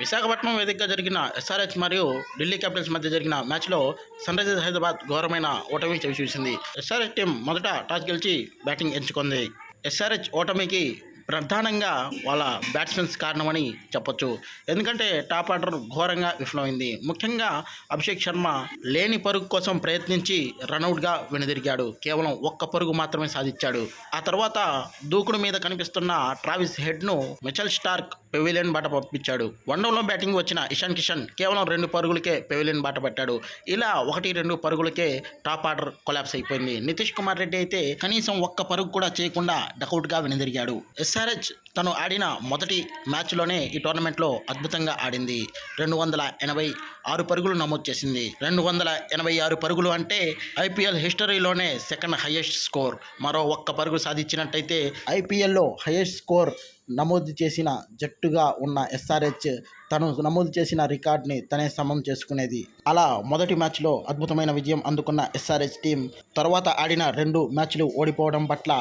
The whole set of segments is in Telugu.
విశాఖపట్నం వేదికగా జరిగిన ఎస్ఆర్హెచ్ మరియు ఢిల్లీ క్యాపిటల్స్ మధ్య జరిగిన మ్యాచ్లో సన్ రైజర్స్ హైదరాబాద్ ఘోరమైన ఓటమి చవిచూసింది. ఎస్ఆర్హెచ్ టీం మొదట టాస్ గెలిచి బ్యాటింగ్ ఎంచుకుంది. ఎస్ఆర్హెచ్ ఓటమికి ప్రధానంగా వాళ్ళ బ్యాట్స్మెన్స్ కారణమని చెప్పొచ్చు. ఎందుకంటే టాప్ ఆర్డర్ ఘోరంగా విఫలమైంది. ముఖ్యంగా అభిషేక్ శర్మ లేని పరుగు కోసం ప్రయత్నించి రనౌట్గా వెనుదిరిగాడు. కేవలం ఒక్క పరుగు మాత్రమే సాధించాడు. ఆ తర్వాత దూకుడు మీద కనిపిస్తున్న ట్రావిస్ హెడ్ను మిచెల్ స్టార్క్ పెవిలియన్ బాట పంపించాడు. వన్డౌన్లో బ్యాటింగ్ వచ్చిన ఇషాన్ కిషన్ కేవలం రెండు పరుగులకే పెవిలియన్ బాట పట్టాడు. ఇలా ఒకటి రెండు పరుగులకే టాప్ ఆర్డర్ కొలాప్స్ అయిపోయింది. నితీష్ కుమార్ రెడ్డి అయితే కనీసం ఒక్క పరుగు కూడా చేయకుండా డకౌట్గా వెనుదిరిగాడు. ఎస్ఆర్హెచ్ తను ఆడిన మొదటి మ్యాచ్లోనే ఈ టోర్నమెంట్లో అద్భుతంగా ఆడింది. రెండు వందల ఎనభై ఆరు పరుగులు నమోదు చేసింది. రెండు వందల ఎనభై ఆరు పరుగులు అంటే ఐపీఎల్ హిస్టరీలోనే సెకండ్ హయ్యెస్ట్ స్కోర్. మరో ఒక్క పరుగు సాధించినట్టయితే ఐపీఎల్లో హయ్యెస్ట్ స్కోర్ నమోదు చేసిన జట్టుగా ఉన్న ఎస్ఆర్హెచ్ తను నమోదు చేసిన రికార్డ్ని తనే సమం చేసుకునేది. అలా మొదటి మ్యాచ్లో అద్భుతమైన విజయం అందుకున్న ఎస్ఆర్హెచ్ టీం తర్వాత ఆడిన రెండు మ్యాచ్లు ఓడిపోవడం పట్ల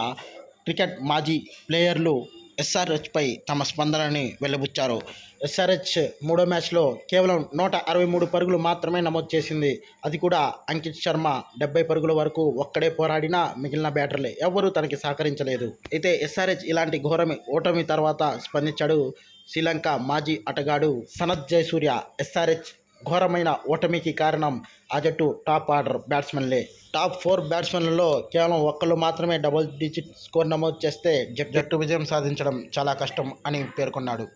క్రికెట్ మాజీ ప్లేయర్లు ఎస్ఆర్హెచ్పై తమ స్పందనని వెల్లబుచ్చారు. ఎస్ఆర్హెచ్ మూడో మ్యాచ్లో కేవలం నూట అరవై మూడు పరుగులు మాత్రమే నమోదు చేసింది. అది కూడా అంకిత్ శర్మ డెబ్బై పరుగుల వరకు ఒక్కడే పోరాడినా మిగిలిన బ్యాటర్లే ఎవ్వరూ తనకి సహకరించలేదు. అయితే ఎస్ఆర్హెచ్ ఇలాంటి ఘోరమి ఓటమి తర్వాత స్పందించాడు శ్రీలంక మాజీ ఆటగాడు సనత్ జయసూర్య. ఎస్ఆర్హెచ్ ఘోరమైన ఓటమికి కారణం ఆ జట్టు టాప్ ఆర్డర్ బ్యాట్స్మెన్లే. టాప్ ఫోర్ బ్యాట్స్మెన్లలో కేవలం ఒక్కళ్ళు మాత్రమే డబుల్ డిజిట్ స్కోర్ నమోదు చేస్తే జట్- జట్టు విజయం సాధించడం చాలా కష్టం అని పేర్కొన్నాడు.